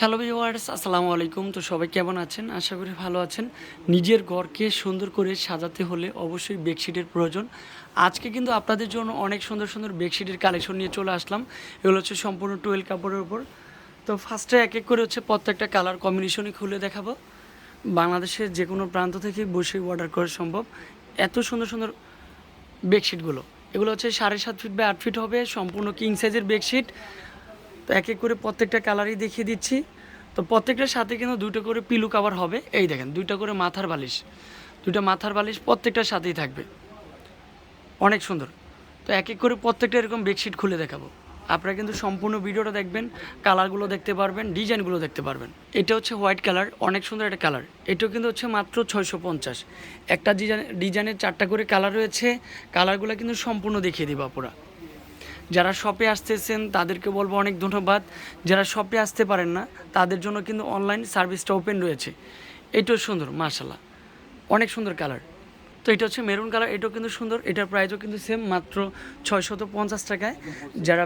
Hello viewers আসসালামু আলাইকুম। তো সবাই কেমন আছেন? আশা করি ভালো আছেন। নিজের ঘরকে সুন্দর করে সাজাতে হলে অবশ্যই বেডশিটের প্রয়োজন। আজকে কিন্তু আপনাদের জন্য অনেক সুন্দর সুন্দর বেডশিটের কালেকশন নিয়ে চলে আসলাম। এগুলো হচ্ছে সম্পূর্ণ টুয়েল কাপড়ের উপর। তো ফার্স্টে এক এক করে হচ্ছে প্রত্যেকটা কালার কম্বিনেশনই খুলে দেখাবো। বাংলাদেশের যে কোনো প্রান্ত থেকে বসে অর্ডার করা সম্ভব। এত সুন্দর সুন্দর বেডশিটগুলো এগুলো হচ্ছে সাড়ে সাত ফিট বা আট ফিট হবে। সম্পূর্ণ কিং সাইজের বেডশিট তো এক এক করে প্রত্যেকটা কালারই দেখিয়ে দিচ্ছি। তো প্রত্যেকটার সাথে কিন্তু দুটো করে পিলু কাভার হবে। এই দেখেন দুইটা করে মাথার বালিশ। দুইটা মাথার বালিশ প্রত্যেকটার সাথেই থাকবে। অনেক সুন্দর। তো এক এক করে প্রত্যেকটা এরকম বেডশিট খুলে দেখাবো। আপনারা কিন্তু সম্পূর্ণ ভিডিওটা দেখবেন কালারগুলো দেখতে পারবেন ডিজাইনগুলো দেখতে পারবেন। এটা হচ্ছে হোয়াইট কালার অনেক সুন্দর একটা কালার এটাও কিন্তু হচ্ছে মাত্র ছয়শো পঞ্চাশ। একটা ডিজাইন ডিজাইনের চারটা করে কালার রয়েছে। কালারগুলো কিন্তু সম্পূর্ণ দেখিয়ে দিব আপুরা। যারা শপে আসতেছেন, তাদেরকে বলব অনেক ধন্যবাদ। যারা শপে আসতে পারেন না, তাদের জন্য কিন্তু অনলাইন সার্ভিসটা ওপেন রয়েছে। এটাও সুন্দর মার্শাল্লাহ অনেক সুন্দর কালার তো এটা হচ্ছে মেরুন কালার এটাও কিন্তু সুন্দর। এটার প্রাইসও কিন্তু সেম মাত্র ছয়শত পঞ্চাশ টাকায়। যারা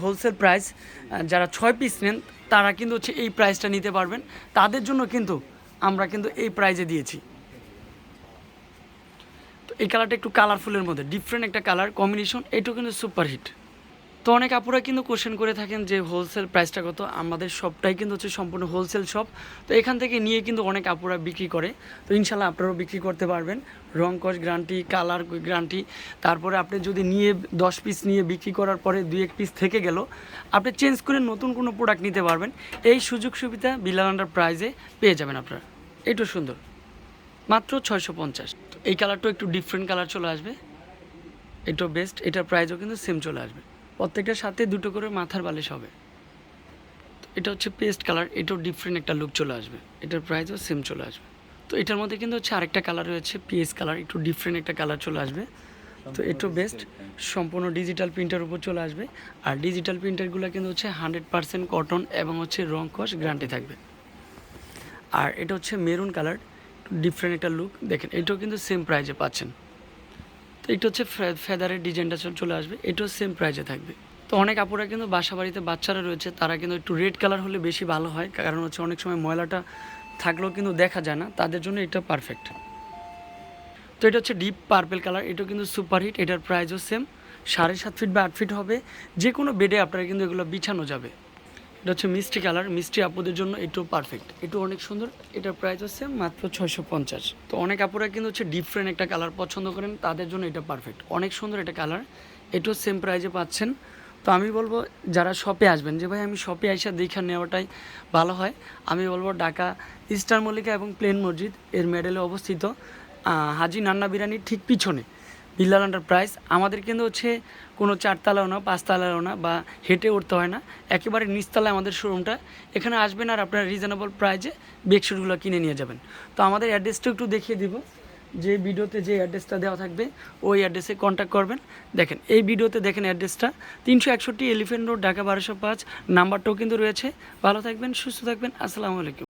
হোলসেল প্রাইস যারা ছয় পিস নেন, তারা কিন্তু হচ্ছে এই প্রাইসটা নিতে পারবেন। তাদের জন্য কিন্তু আমরা কিন্তু এই প্রাইজে দিয়েছি। তো এই কালারটা একটু কালারফুলের মধ্যে ডিফারেন্ট একটা কালার কম্বিনেশন এটাও কিন্তু সুপার হিট তো অনেক আপুরা কিন্তু কোশ্চেন করে থাকেন যে হোলসেল প্রাইসটা কত? আমাদের শপটাই কিন্তু হচ্ছে সম্পূর্ণ হোলসেল শপ তো এখান থেকে নিয়ে কিন্তু অনেক আপুরা বিক্রি করে। তো ইনশাল্লাহ আপনারাও বিক্রি করতে পারবেন। রং কস গ্যারান্টি কালার গ্যারান্টি তারপরে আপনি যদি নিয়ে দশ পিস নিয়ে বিক্রি করার পরে দুই এক পিস থেকে গেল, আপনি চেঞ্জ করে নতুন কোনো প্রোডাক্ট নিতে পারবেন। এই সুযোগ সুবিধা বিলাল আন্ডার প্রাইজে পেয়ে যাবেন আপনারা। এইটাও সুন্দর। মাত্র ছয়শো পঞ্চাশ। এই কালারটাও একটু ডিফারেন্ট কালার চলে আসবে। এটাও বেস্ট এটার প্রাইসও কিন্তু সেম চলে আসবে। প্রত্যেকটার সাথে দুটো করে মাথার বালিশ হবে। তো এটা হচ্ছে পেস্ট কালার এটাও ডিফারেন্ট একটা লুক চলে আসবে। এটার প্রাইসও সেম চলে আসবে। তো এটার মধ্যে কিন্তু হচ্ছে আরেকটা কালার রয়েছে পিএস কালার একটু ডিফারেন্ট একটা কালার চলে আসবে। তো এটাও বেস্ট সম্পূর্ণ ডিজিটাল প্রিন্টার উপর চলে আসবে। আর ডিজিটাল প্রিন্টারগুলো কিন্তু হচ্ছে হান্ড্রেড পার্সেন্ট কটন এবং হচ্ছে রং কস গ্যারান্টি থাকবে। আর এটা হচ্ছে মেরুন কালার ডিফারেন্ট একটা লুক দেখেন এটাও কিন্তু সেম প্রাইজে পাচ্ছেন। তো এটা হচ্ছে ফেদারের ডিজাইনটা চল- চলে আসবে। এটাও সেম প্রাইজে থাকবে। তো অনেক আপুরা কিন্তু বাসা বাড়িতে বাচ্চারা রয়েছে, তারা কিন্তু একটু রেড কালার হলে বেশি ভালো হয়। কারণ হচ্ছে অনেক সময় ময়লাটা থাকলেও কিন্তু দেখা যায় না। তাদের জন্য এটা পারফেক্ট তো এটা হচ্ছে ডিপ পার্পেল কালার এটাও কিন্তু সুপারহিট এটার প্রাইসও সেম সাড়ে সাত ফিট বা আট ফিট হবে। যে কোনো বেডে আপনারা কিন্তু এগুলো বিছানো যাবে। এটা হচ্ছে মিষ্টি কালার, মিষ্টি আপুদের জন্য এটাও পারফেক্ট এটাও অনেক সুন্দর, এটার প্রাইস হচ্ছে মাত্র ছয়শো পঞ্চাশ। তো অনেক আপুরা কিন্তু হচ্ছে ডিফারেন্ট একটা কালার পছন্দ করেন, তাদের জন্য এটা পারফেক্ট অনেক সুন্দর এটা কালার এটাও সেম প্রাইজে পাচ্ছেন। তো আমি বলব, যারা শপে আসবেন, যে ভাই আমি শপে এসে দেখে নেওয়াটাই ভালো হয়। আমি বলব, ঢাকা ইস্টার মল্লিকা এবং প্লেন মসজিদ এর মেডেলে অবস্থিত হাজি নান্না বিরিয়ানির ঠিক পিছনে। বিল্লাল প্রাইস আমাদের কিন্তু হচ্ছে কোনো চারতলাও না, পাঁচতলাও না বা হেঁটে উঠতে হয় না। একেবারে নিচতলায় আমাদের শোরুমটা এখানে আসবেন আর আপনার রিজনেবল প্রাইজে বেডশিটগুলো কিনে নিয়ে যাবেন। তো আমাদের অ্যাড্রেসটা একটু দেখিয়ে দিব। যে ভিডিওতে যে অ্যাড্রেসটা দেওয়া থাকবে, ওই অ্যাড্রেসে কন্ট্যাক্ট করবেন। দেখেন, এই ভিডিওতে দেখেন অ্যাড্রেসটা তিনশো একষট্টি এলিফেন্ট রোড ঢাকা বারোশো পাঁচ নাম্বারটাও কিন্তু রয়েছে। ভালো থাকবেন, সুস্থ থাকবেন, আসসালামু আলাইকুম।